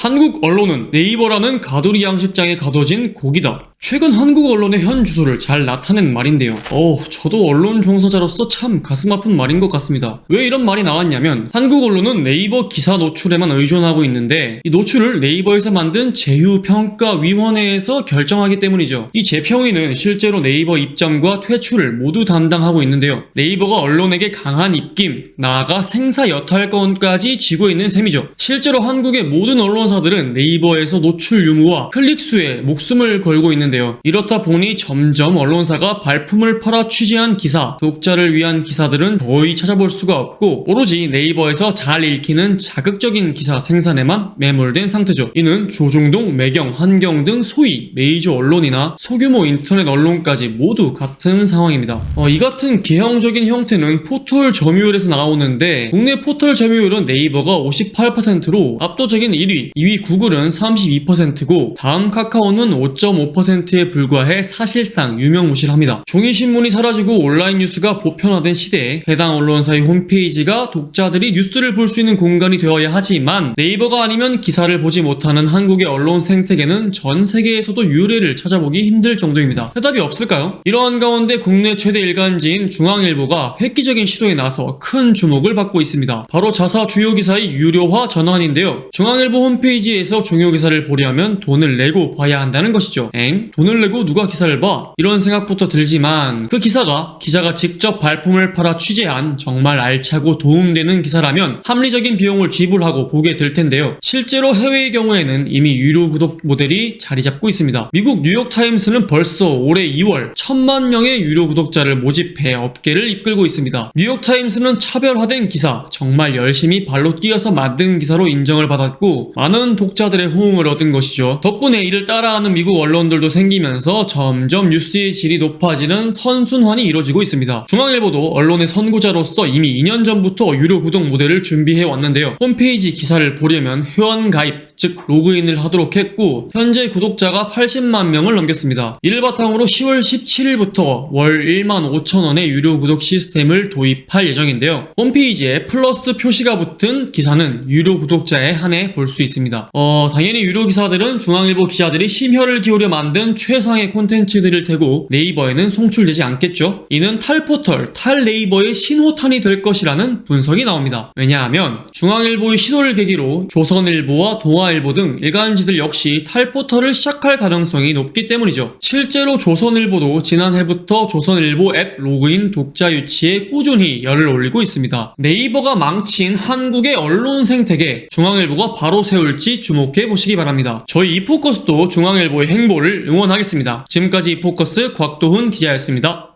한국 언론은 네이버라는 가두리 양식장에 가둬진 고기다. 최근 한국 언론의 현 주소를 잘 나타낸 말인데요. 어, 저도 언론 종사자로서 참 가슴 아픈 말인 것 같습니다. 왜 이런 말이 나왔냐면 한국 언론은 네이버 기사 노출에만 의존하고 있는데 이 노출을 네이버에서 만든 제휴평가위원회에서 결정하기 때문이죠. 이 재평위는 실제로 네이버 입점과 퇴출을 모두 담당하고 있는데요. 네이버가 언론에게 강한 입김, 나아가 생사 여탈권까지 쥐고 있는 셈이죠. 실제로 한국의 모든 언론사들은 네이버에서 노출 유무와 클릭 수에 목숨을 걸고 있는 데요. 이렇다 보니 점점 언론사가 발품을 팔아 취재한 기사, 독자를 위한 기사들은 거의 찾아볼 수가 없고 오로지 네이버에서 잘 읽히는 자극적인 기사 생산에만 매몰된 상태죠. 이는 조중동, 매경, 한경 등 소위 메이저 언론이나 소규모 인터넷 언론까지 모두 같은 상황입니다. 어, 이 같은 개형적인 형태는 포털 점유율에서 나오는데 국내 포털 점유율은 네이버가 58%로 압도적인 1위, 2위 구글은 32%고 다음 카카오는 5.5%에 불과해 사실상 유명무실합니다. 종이신문이 사라지고 온라인 뉴스가 보편화된 시대에 해당 언론사의 홈페이지가 독자들이 뉴스를 볼 수 있는 공간이 되어야 하지만 네이버가 아니면 기사를 보지 못하는 한국의 언론 생태계는 전 세계에서도 유례를 찾아보기 힘들 정도입니다. 해답이 없을까요? 이러한 가운데 국내 최대 일간지인 중앙일보가 획기적인 시도에 나서 큰 주목을 받고 있습니다. 바로 자사 주요 기사의 유료화 전환인데요. 중앙일보 홈페이지에서 중요 기사를 보려면 돈을 내고 봐야 한다는 것이죠. 엥? 돈을 내고 누가 기사를 봐? 이런 생각부터 들지만 그 기사가 기자가 직접 발품을 팔아 취재한 정말 알차고 도움되는 기사라면 합리적인 비용을 지불하고 보게 될 텐데요. 실제로 해외의 경우에는 이미 유료 구독 모델이 자리 잡고 있습니다. 미국 뉴욕타임스는 벌써 올해 2월 천만 명의 유료 구독자를 모집해 업계를 이끌고 있습니다. 뉴욕타임스는 차별화된 기사, 정말 열심히 발로 뛰어서 만든 기사로 인정을 받았고 많은 독자들의 호응을 얻은 것이죠. 덕분에 이를 따라하는 미국 언론들도 생기면서 점점 뉴스의 질이 높아지는 선순환이 이루어지고 있습니다. 중앙일보도 언론의 선구자로서 이미 2년 전부터 유료 구독 모델을 준비해 왔는데요. 홈페이지 기사를 보려면 회원 가입, 즉 로그인을 하도록 했고 현재 구독자가 80만 명을 넘겼습니다. 이를 바탕으로 10월 17일부터 월 1만 5천 원의 유료 구독 시스템을 도입할 예정인데요. 홈페이지에 플러스 표시가 붙은 기사는 유료 구독자에 한해 볼 수 있습니다. 어, 당연히 유료 기사들은 중앙일보 기자들이 심혈을 기울여 만든 최상의 콘텐츠들일 테고 네이버에는 송출되지 않겠죠. 이는 탈포털, 탈네이버의 신호탄이 될 것이라는 분석이 나옵니다. 왜냐하면 중앙일보의 시도를 계기로 조선일보와 동아일보 등 일간지들 역시 탈포털을 시작할 가능성이 높기 때문이죠. 실제로 조선일보도 지난해부터 조선일보 앱 로그인 독자 유치에 꾸준히 열을 올리고 있습니다. 네이버가 망친 한국의 언론 생태계 중앙일보가 바로 세울지 주목해 보시기 바랍니다. 저희 이포커스도 중앙일보의 행보를 응원 하겠습니다. 지금까지 이포커스 곽도훈 기자였습니다.